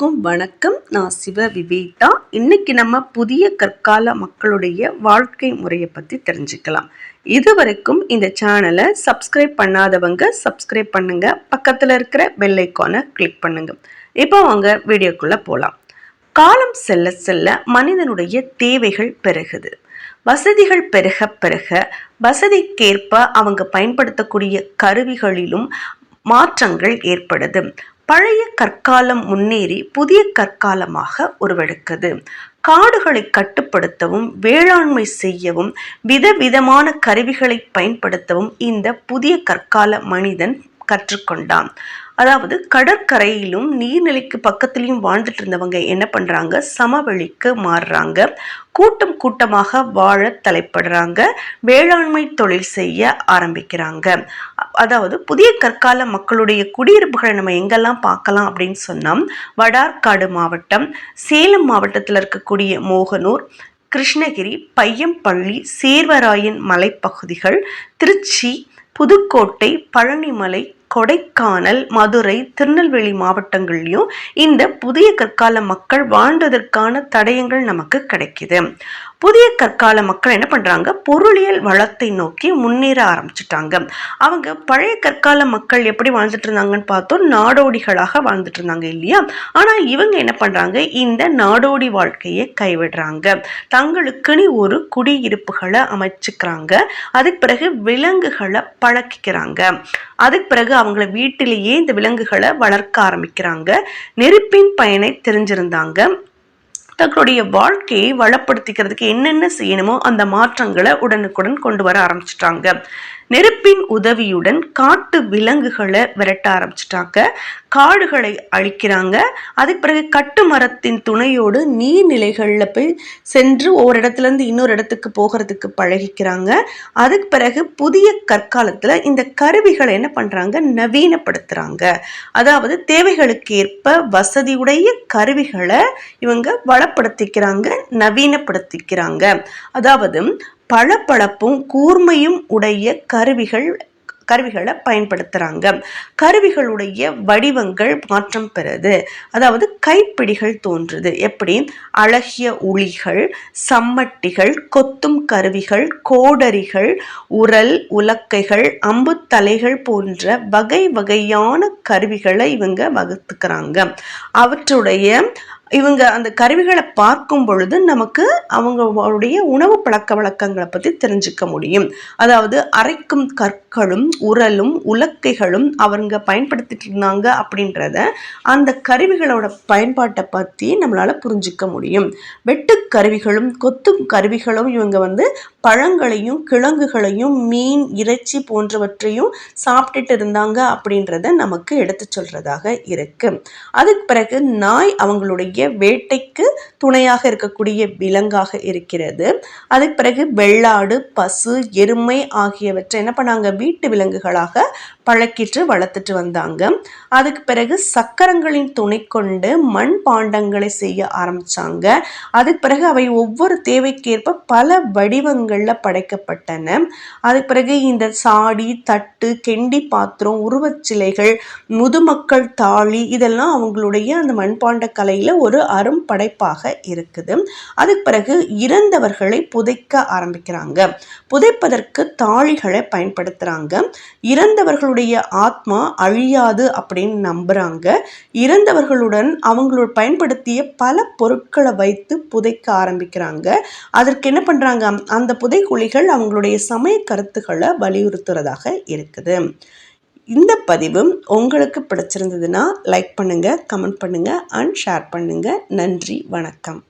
எல்லாருக்கும் வணக்கம். நான் சிவ விவேதா இன்னைக்கு நம்ம புதிய கற்கால மக்களுடைய வாழ்க்கை முறையை பற்றி தெரிஞ்சுக்கலாம். இது வரைக்கும் இந்த சேனலை சப்ஸ்கிரைப் பண்ணாதவங்க சப்ஸ்கிரைப் பண்ணுங்க. பக்கத்தில் இருக்கிற பெல்லைக்கானை கிளிக் பண்ணுங்க. இப்போ அவங்க வீடியோக்குள்ளே போகலாம் காலம் செல்ல செல்ல மனிதனுடைய தேவைகள் பெருகுது. வசதிகள் பெருக பெருக வசதிக்கேற்ப அவங்க பயன்படுத்தக்கூடிய கருவிகளிலும் மாற்றங்கள் ஏற்படுது. பழைய கற்காலம் முன்னேறி புதிய கற்காலமாக உருவெடுக்குது. காடுகளை கட்டுப்படுத்தவும் வேளாண்மை செய்யவும் விதவிதமான கருவிகளை பயன்படுத்தவும் இந்த புதிய கற்கால மனிதன் கற்றுக்கொண்டான். அதாவது கடற்கரையிலும் நீர்நிலைக்கு பக்கத்துலேயும் வாழ்ந்துட்டு இருந்தவங்க என்ன பண்ணுறாங்க சமவெளிக்கு மாறுறாங்க. கூட்டம் கூட்டமாக வாழ தலைப்படுறாங்க. வேளாண்மை தொழில் செய்ய ஆரம்பிக்கிறாங்க. அதாவது புதிய கற்கால மக்களுடைய குடியிருப்புகளை நம்ம எங்கெல்லாம் பார்க்கலாம் அப்படின்னு சொன்னால் வடார்காடு மாவட்டம் சேலம் மாவட்டத்தில் இருக்கக்கூடிய மோகனூர் கிருஷ்ணகிரி பையம்பள்ளி சேர்வராயன் மலைப்பகுதிகள் திருச்சி புதுக்கோட்டை பழனிமலை கொடைக்கானல் மதுரை திருநெல்வேலி மாவட்டங்கள்லையும் இந்த புதிய கற்கால மக்கள் வாழ்ந்ததற்கான தடயங்கள் நமக்கு கிடைக்குது. புதிய கற்கால மக்கள் என்ன பண்ணுறாங்க பொருளியல் வளத்தை நோக்கி முன்னேற ஆரம்பிச்சிட்டாங்க. அவங்க பழைய கற்கால மக்கள் எப்படி வாழ்ந்துட்டு இருந்தாங்கன்னு பார்த்தோம். நாடோடிகளாக வாழ்ந்துட்டு இருந்தாங்க இல்லையா? ஆனால் இவங்க என்ன பண்ணுறாங்க இந்த நாடோடி வாழ்க்கையை கைவிடுறாங்க. தங்களுக்குன்னு ஒரு குடியிருப்புகளை அமைச்சுக்கிறாங்க. அதுக்கு பிறகு விலங்குகளை பழக்கிக்கிறாங்க. அதுக்கு பிறகு அவங்கள வீட்டிலேயே இந்த விலங்குகளை வளர்க்க ஆரம்பிக்கிறாங்க. நெருப்பின் பயனை தெரிஞ்சிருந்தாங்க. தங்களுடைய வாழ்க்கையை வளப்படுத்திக்கிறதுக்கு என்னென்ன செய்யணுமோ அந்த மாற்றங்களை உடனுக்குடன் கொண்டு வர ஆரம்பிச்சிட்டாங்க. நெருப்பின் உதவியுடன் காட்டு விலங்குகளை விரட்ட ஆரம்பிச்சிட்டாங்க. காடுகளை அழிக்கிறாங்க. அதுக்கு பிறகு கட்டு மரத்தின் துணையோடு நீர்நிலைகளில் போய் சென்று ஒரு இடத்துலேருந்து இன்னொரு இடத்துக்கு போகிறதுக்கு பழகிக்கிறாங்க. அதுக்கு பிறகு புதிய கற்காலத்தில் இந்த கருவிகளை என்ன பண்ணுறாங்க நவீனப்படுத்துகிறாங்க அதாவது தேவைகளுக்கு ஏற்ப வசதியுடைய கருவிகளை இவங்க வளப்படுத்திக்கிறாங்க நவீனப்படுத்திக்கிறாங்க. அதாவது பளபளப்பும் கூர்மையும் உடைய கருவிகள் கருவிகளை பயன்படுத்துகிறாங்க கருவிகளுடைய வடிவங்கள் மாற்றம் பெறுது. அதாவது கைப்பிடிகள் தோன்றுது. எப்படி? அழகிய உளிகள் சம்மட்டிகள் கொத்தும் கருவிகள் கோடரிகள் உரல் உலக்கைகள் அம்புத்தலைகள் போன்ற வகை வகையான கருவிகளை இவங்க வகுத்துக்கிறாங்க. அவற்றுடைய இவங்க அந்த கருவிகளை பார்க்கும் பொழுது நமக்கு அவங்களுடைய உணவு பழக்க வழக்கங்களை பற்றி தெரிஞ்சுக்க முடியும். அதாவது அரைக்கும் கற்களும் உரலும் உலக்கைகளும் அவங்க பயன்படுத்திட்டு இருந்தாங்க அப்படின்றத அந்த கருவிகளோட பயன்பாட்டை பற்றி நம்மளால் புரிஞ்சிக்க முடியும். வெட்டு கருவிகளும் கொத்தும் கருவிகளும் இவங்க வந்து பழங்களையும் கிழங்குகளையும் மீன் இறைச்சி போன்றவற்றையும் சாப்பிட்டுட்டு இருந்தாங்க அப்படின்றத நமக்கு எடுத்து சொல்றதாக இருக்கு. அதுக்கு பிறகு நாய் அவங்களுடைய வேட்டைக்கு துணையாக இருக்கக்கூடிய விலங்காக இருக்கிறது. அதுக்கு பிறகு வெள்ளாடு பசு எருமை ஆகியவற்றை என்ன பண்ணாங்க? வீட்டு விலங்குகளாக பழக்கிட்டு வளர்த்துட்டு வந்தாங்க. அதுக்கு பிறகு சக்கரங்களின் துணை கொண்டு மண் பாண்டங்களை செய்ய ஆரம்பிச்சாங்க. அதுக்கு பிறகு அவை ஒவ்வொரு தேவைக்கேற்ப பல வடிவங்கள் வடிவங்களில் படைக்கப்பட்டன. அதுக்கு பிறகு இந்த சாடி தட்டு கெண்டி பாத்திரம் உருவச்சிலைகள் முதுமக்கள் தாளி இதெல்லாம் அவங்களுடைய அந்த மண்பாண்ட கலையில் ஒரு அரும் படைப்பாக இருக்குது. அதுக்கு பிறகு இறந்தவர்களை புதைக்க ஆரம்பிக்கிறாங்க. புதைப்பதற்கு தாழிகளை பயன்படுத்துகிறாங்க இறந்தவர்களுடைய ஆத்மா அழியாது அப்படின்னு நம்புகிறாங்க இறந்தவர்களுடன் அவங்களோட பயன்படுத்திய பல பொருட்களை வைத்து புதைக்க ஆரம்பிக்கிறாங்க. அதற்கு என்ன பண்ணுறாங்க அந்த புதைக்குழிகள் அவங்களுடைய சமய கருத்துக்களை வலியுறுத்துறதாக இருக்குது. இந்த பதிவு உங்களுக்கு பிடிச்சிருந்ததுன்னா லைக் பண்ணுங்கள் கமெண்ட் பண்ணுங்கள் அண்ட் ஷேர் பண்ணுங்கள் நன்றி வணக்கம்.